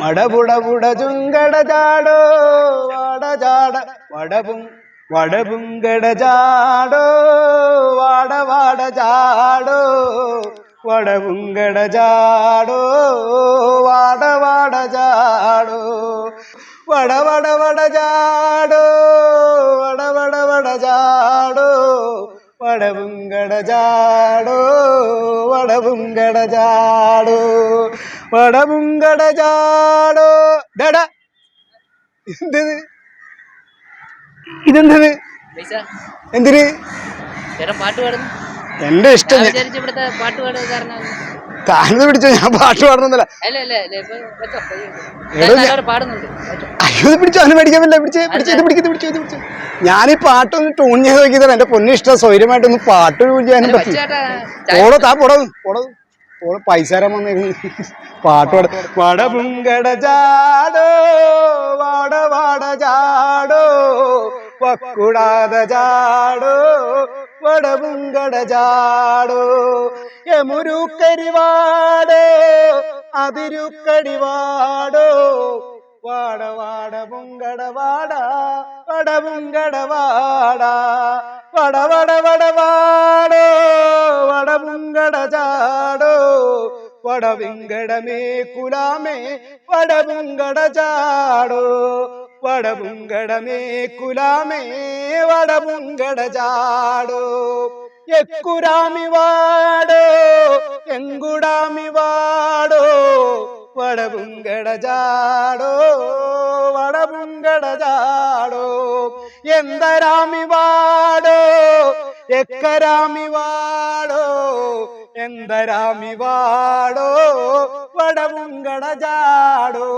വടപുടപുട ചുങ്കട ചാടോ വാട ചാട വടപും വടപുങ്കട ചാടോ വാട വാട ചാടോ വടപുങ്കട വടവുങ്കട കടജാടോ വടവും കടജാടോ വടവും കടജാടോ ഡാടാ എന്തത് ഇതെന്തത് എന്തിന്? പാടുന്നു. എന്റെ ഇഷ്ടം പാട്ട് പാടുക കാരണം പിടിച്ചോ ഞാൻ പാട്ട് പാടണമെന്നല്ല. അയ്യോ പിടിച്ചോ അവന് മേടിക്കാൻ പറ്റില്ല പിടിച്ച് പിടിച്ച് ഇത് പിടിക്കുന്നത് പിടിച്ചു ഇത് പിടിച്ചു ഞാൻ ഈ പാട്ടൊന്ന് ട്യൂൺ ചെയ്ത് നോക്കിയതാണ്. എന്റെ പൊന്നു ഇഷ്ടം സ്വൈര്യമായിട്ടൊന്ന് പാട്ട് ചെയ്യാനും പറ്റി. ഓടോ താ പോടോ പോടോ. ഓൾ പൈസ വന്നേക്കുന്നു വന്നിരുന്നു പാട്ട് പാട. വടപുങ്കട ചാടോ വാട വാട ചാടോ വക്കുടാത ചാടോ വടപുങ്കട കടജാടോ യമുരുക്കരിവാടോ അതിരുക്കടിവാടോ വാട വാട പുങ്കട വാട വടപുങ്കട വാട വട വട വട വാടോ വടപുങ്കട ചാടോ വടവിങ്കടമേ കുലാമേ వడముంగడమే కులామే వడముంగడ జాడో ఎక్కురామి వాడో ఎంగుడామి వాడో వడముంగడ వడముంగడజాడో వడముంగడ ఎంగుడామివాడో ఎందరామి వడబుంగడజాడో ఎక్కరామి ఎక్కరామివాడో വടപുങ്കട ചാടോ വടപുങ്കട ചാടോ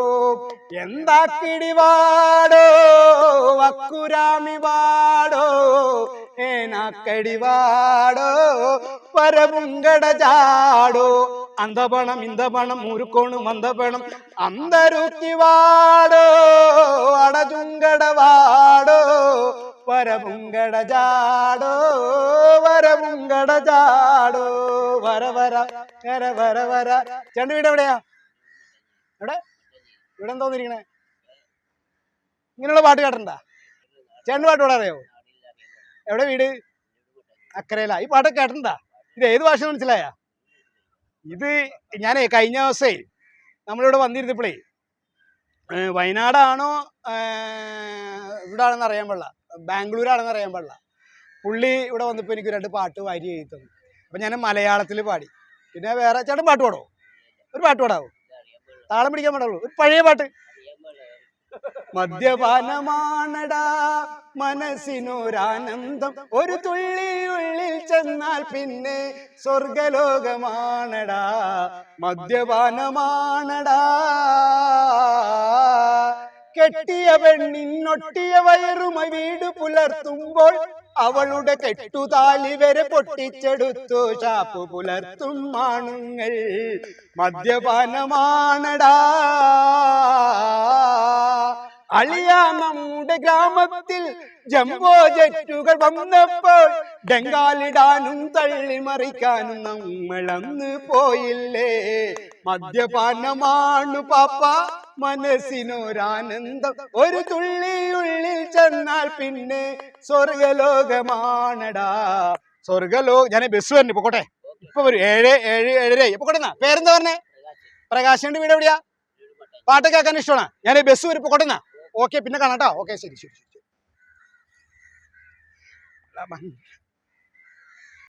എന്തരാമി വാടോ എക്കരാമി വാടോ എന്തരാമി വാടോ വടമുങ്കട ജാടോ എന്താക്കിടി വാടോ വക്കുരാമി വാടോ ഏനാക്കടി വാടോ പരമുങ്കട ജാടോ അന്തപണം ഇന്തപണം മുരുക്കോണും അന്തപണം അന്തരുക്കി വാടോ അടചുങ്കട വാടോ വരമുങ്കട ജാടോ വരമുങ്കട ജാടോ വര വര വര വര വര. ചേട്ടൻ വീട് എവിടെയാ? എവിടെ? ഇവിടെ എന്തോ ഇരിക്കണേ ഇങ്ങനെയുള്ള പാട്ട് കേട്ടണ്ട ചേട്ടൻ പാട്ട് പാടാൻ അറിയോ എവിടെ വീട്? അക്കരയില. ഈ പാട്ട് കേട്ടണ്ട ഇത് ഏത് ഭാഷ മനസ്സിലായ? ഇത് ഞാനേ കഴിഞ്ഞ ദിവസേ നമ്മളിവിടെ വന്നിരുന്നപ്പോഴേ വയനാടാണോ ഇവിടെ ആണെന്ന് അറിയാൻ പാടില്ല. ബാംഗ്ലൂരാണെന്ന് അറിയാൻ പാടില്ല. പുള്ളി ഇവിടെ വന്നപ്പോൾ എനിക്ക് രണ്ട് പാട്ട് വാരി എഴുതി തന്നു അപ്പം ഞാൻ മലയാളത്തിൽ പാടി. പിന്നെ വേറെ ചേട്ടൻ പാട്ട് പാടോ ഒരു പാട്ട് പാടാവോ? താളം പിടിക്കാൻ പാടുള്ളൂ. ഒരു പഴയ പാട്ട്. മദ്യപാനമാണടാ മനസ്സിനൊരാനന്ദം. ഒരു തുള്ളി ഉള്ളിൽ ചെന്നാൽ പിന്നെ സ്വർഗലോകമാണടാ മദ്യപാനമാണടാ. കെട്ടിയ പെണ്ണിന്നൊട്ടിയ വയറുമായി വീട് പുലർത്തുമ്പോൾ അവളുടെ കെട്ടുതാലി വരെ പൊട്ടിച്ചെടുത്തു. ചാപ്പ് പുലർത്തും ആണുങ്ങൾ. മദ്യപാനമാണടാ. അളിയ നമ്മുടെ ഗ്രാമത്തിൽ ജംബോ ജെറ്റുകൾ വന്നപ്പോൾ ഡെങ്കാലിടാനും തള്ളിമറിക്കാനും നമ്മളന്ന് പോയില്ലേ. മദ്യപാനമാണ് പാപ്പ. മനസ്സിനൊരാനന്ദം ഒരു തുള്ളി ഉള്ളിൽ ചെന്നാൽ പിന്നെ സ്വർഗലോകമാണടാ. സ്വർഗലോ ഞാൻ ബസ് വരണേ പൊക്കോട്ടെ. ഇപ്പൊ വരും ഏഴ് ഏഴ് ഏഴര പൊക്കോട്ടെന്നാ പേരെന്താ പറഞ്ഞേ? പ്രകാശിന്റെ വീട് എവിടെയാ? പാട്ട് കേൾക്കാൻ ഇഷ്ടമാണ്? ഞാൻ ബസ് വരും പൊക്കോട്ടെന്നാ ഓക്കെ പിന്നെ കാണാട്ടോ ഓക്കെ ശരി ശരി ശരി.